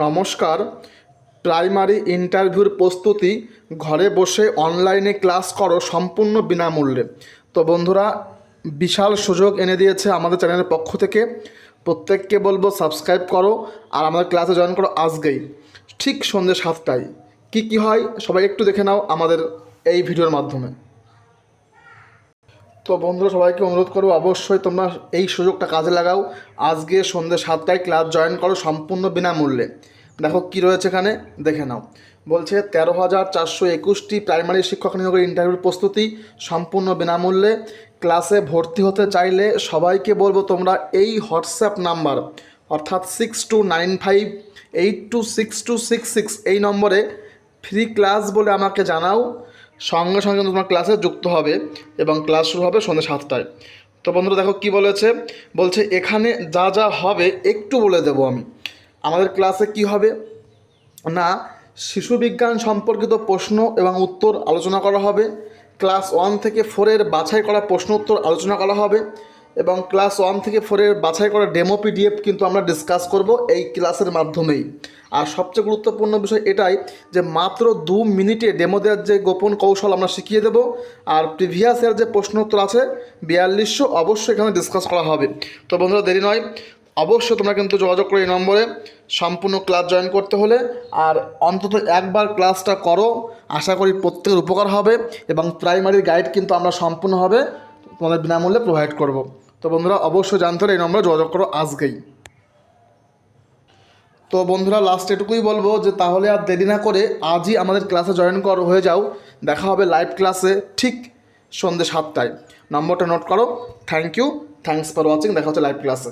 নমস্কার। প্রাইমারি ইন্টারভিউর প্রস্তুতি, ঘরে বসে অনলাইনে ক্লাস করো সম্পূর্ণ বিনামূল্যে। তো বন্ধুরা, বিশাল সুযোগ এনে দিয়েছে আমাদের চ্যানেলের পক্ষ থেকে। প্রত্যেককে বলব সাবস্ক্রাইব করো আর আমাদের ক্লাসে জয়েন করো আজকেই। ঠিক সন্ধ্যে সাতটায়। কী কী হয়, সবাই একটু দেখে নাও আমাদের এই ভিডিওর মাধ্যমে। তো বন্ধুরা, সবাইকে অনুরোধ করব, অবশ্যই তোমরা এই সুযোগটা কাজে লাগাও। আজকে সন্ধ্যে সাতটায় ক্লাস জয়েন করো সম্পূর্ণ বিনামূল্যে। দেখো কি রয়েছে এখানে, দেখে নাও। বলছে, তেরো হাজার চারশো একুশটি প্রাইমারি শিক্ষক নিয়োগের ইন্টারভিউর প্রস্তুতি সম্পূর্ণ বিনামূল্যে। ক্লাসে ভর্তি হতে চাইলে সবাইকে বলব, তোমরা এই হোয়াটসঅ্যাপ নাম্বার, অর্থাৎ six two nine five eight two six two six six এই নম্বরে ফ্রি ক্লাস বলে আমাকে জানাও। সঙ্গে সঙ্গে কিন্তু তোমার ক্লাসে যুক্ত হবে এবং ক্লাস শুরু হবে সন্ধ্যে সাতটায়। তো বন্ধুরা দেখো কি বলেছে? বলছে, এখানে যা যা হবে একটু বলে দেব আমি। আমাদের ক্লাসে কি হবে? না, শিশু বিজ্ঞান সম্পর্কিত প্রশ্ন এবং উত্তর আলোচনা করা হবে। ক্লাস ওয়ান থেকে ফোরের বাছাই করা প্রশ্ন উত্তর আলোচনা করা হবে। এবং ক্লাস ওয়ান থেকে ফোরের বাছাই করা ডেমো পিডিএফ কিন্তু আমরা ডিসকাস করব এই ক্লাসের মাধ্যমেই। আর সবচেয়ে গুরুত্বপূর্ণ বিষয় এটাই যে মাত্র দু মিনিটে ডেমো দেওয়ার যে গোপন কৌশল আমরা শিখিয়ে দেবো, আর প্রিভিয়াস ইয়ার যে প্রশ্ন উত্তর আছে, বিয়াল্লিশশো অবশ্যই এখানে ডিসকাস করা হবে। তো বন্ধুরা, দেরি নয়। অবশ্যই তোমরা কিন্তু যোগাযোগ করো এই নম্বরে। সম্পূর্ণ ক্লাস জয়েন করতে হলে, আর অন্তত একবার ক্লাসটা করো। আশা করি প্রত্যেকের উপকার হবে এবং প্রাইমারির গাইড কিন্তু আমরা সম্পূর্ণভাবে তোমাদের বিনামূল্যে প্রোভাইড করব। তো বন্ধুরা, অবশ্যই জানতে হলে এই নম্বরে যোগাযোগ করো আজকেই। তো বন্ধুরা লাস্ট এটুকুই বলব যে, তাহলে আর দেরি না করে আজই আমাদের ক্লাসে জয়েন কর, হয়ে যাও। দেখা হবে লাইভ ক্লাসে ঠিক সন্ধ্যে সাতটায়। নম্বরটা নোট করো। Thank you thanks for watching দেখা হচ্ছে লাইভ ক্লাসে